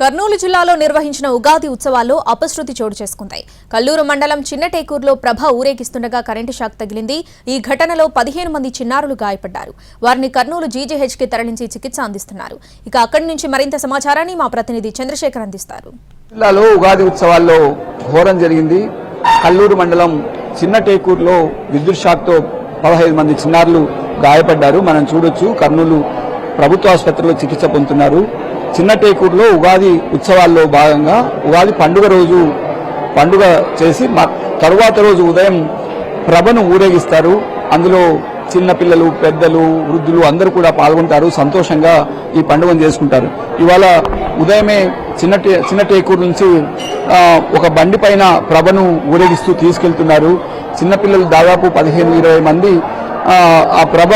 కర్నూలు జిల్లాలో నిర్వహించిన ఉగాది ఉత్సవాల్లో అపశృతి చోటు చేసుకుంది. కల్లూరు మండలం చిన్నటేకూరులో ప్రభ ఊరేగిస్తుండగా కరెంటు షాక్ తగిలింది. ఈ ఘటనలో పదిహేను మంది చిన్నారులు గాయపడ్డారు. వారిని కర్నూలు జీజీహెచ్కి తరలించి చికిత్స అందిస్తున్నారు. ఇక అక్కడి నుంచి మరింత సమాచారాన్ని మా ప్రతినిధి చంద్రశేఖర్ అందిస్తారు. జిల్లాలో ఉగాది ఉత్సవాల్లో ఘోరం జరిగింది. కల్లూరు మండలం చిన్న టేకూరులో విద్యుత్ షాక్తో పదహైదు మంది చిన్నారులు గాయపడ్డారు. మనం చూడొచ్చు కర్నూలు ప్రభుత్వ ఆసుపత్రిలో చికిత్స పొందుతున్నారు. చిన్న టేకూరులో ఉగాది ఉత్సవాల్లో భాగంగా ఉగాది పండుగ రోజు పండుగ చేసి తరువాత రోజు ఉదయం ప్రభను ఊరేగిస్తారు. అందులో చిన్నపిల్లలు పెద్దలు వృద్ధులు అందరూ కూడా పాల్గొంటారు. సంతోషంగా ఈ పండుగను చేసుకుంటారు. ఇవాళ ఉదయమే చిన్న టే- చిన్న టేకూరు నుంచి ఒక బండి పైన ప్రభను ఊరేగిస్తూ తీసుకెళ్తున్నారు. చిన్నపిల్లలు దాదాపు పదిహేను ఇరవై మంది ఆ ప్రభ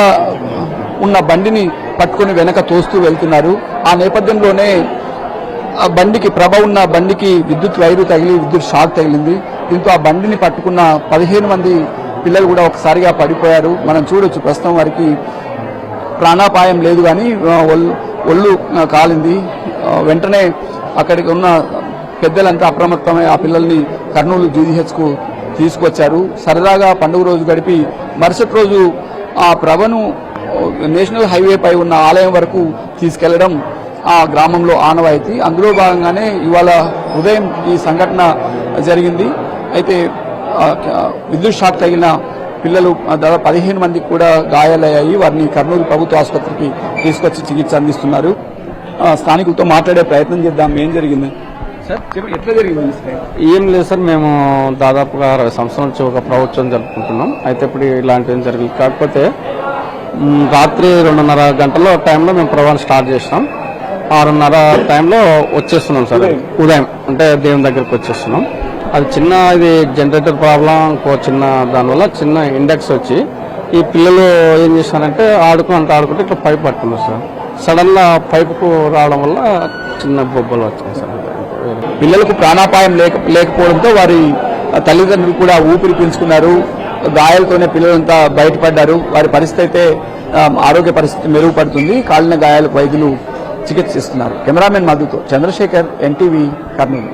ఉన్న బండిని పట్టుకొని వెనక తోస్తూ వెళ్తున్నారు. ఆ నేపథ్యంలోనే ఆ బండికి ప్రభ ఉన్న బండికి విద్యుత్ వైరు తగిలి విద్యుత్ షాక్ తగిలింది. దీంతో ఆ బండిని పట్టుకున్న పదిహేను మంది పిల్లలు కూడా ఒకసారిగా పడిపోయారు. మనం చూడొచ్చు ప్రస్తుతం వారికి ప్రాణాపాయం లేదు కానీ ఒళ్ళు కాలింది. వెంటనే అక్కడికి ఉన్న పెద్దలంతా అప్రమత్తమై ఆ పిల్లల్ని కర్నూలు జీజీహెచ్కు తీసుకొచ్చారు. సరదాగా పండుగ రోజు గడిపి మరుసటి రోజు ఆ ప్రభను నేషనల్ హైవే పై ఉన్న ఆలయం వరకు తీసుకెళ్ళడం ఆ గ్రామంలో ఆనవాయితీ. అందులో భాగంగానే ఇవాళ ఉదయం ఈ సంఘటన జరిగింది. అయితే విద్యుత్ షాక్ తగిలిన పిల్లలు దాదాపు పదిహేను మందికి కూడా గాయాలయ్యాయి. వారిని కర్నూలు ప్రభుత్వ ఆసుపత్రికి తీసుకొచ్చి చికిత్స అందిస్తున్నారు. స్థానికులతో మాట్లాడే ప్రయత్నం చేద్దాం. ఏం జరిగింది? ఎట్లా జరిగింది? ఏం లేదు సార్ మేము దాదాపుగా అరవై సంవత్సరాల నుంచి ఒక ప్రభుత్వం జరుపుకుంటున్నాం. అయితే ఇప్పుడు ఇలాంటివి ఏం జరిగింది కాకపోతే రాత్రి రెండున్నర గంటల టైంలో మేము ప్రవాహం స్టార్ట్ చేసినాం. ఆరున్నర టైంలో వచ్చేస్తున్నాం సార్. ఉదయం. అంటే దేవుని దగ్గరికి వచ్చేస్తున్నాం. అది చిన్న ఇది జనరేటర్ ప్రాబ్లం ఇంకో చిన్న దానివల్ల చిన్న ఇండెక్స్ వచ్చి ఈ పిల్లలు ఏం చేశారంటే ఆడుకుంటూ ఆడుకుంటే ఇట్లా పైప్ పట్టుకున్నారు సార్. సడన్గా పైపుకు రావడం వల్ల చిన్న బొబ్బలు వచ్చాయి సార్. పిల్లలకు ప్రాణాపాయం లేక లేకపోవడంతో వారి తల్లిదండ్రులు కూడా ఊపిరి పీల్చుకున్నారు. గాయాలతోనే పిల్లలంతా బయటపడ్డారు. వారి పరిస్థితి అయితే ఆరోగ్య పరిస్థితి మెరుగుపడుతుంది. కాలిన గాయాలకు వైద్యులు చికిత్సిస్తున్నారు కెమెరామెన్ మధుతో చంద్రశేఖర్ ఎన్టీవీ కర్నూలు.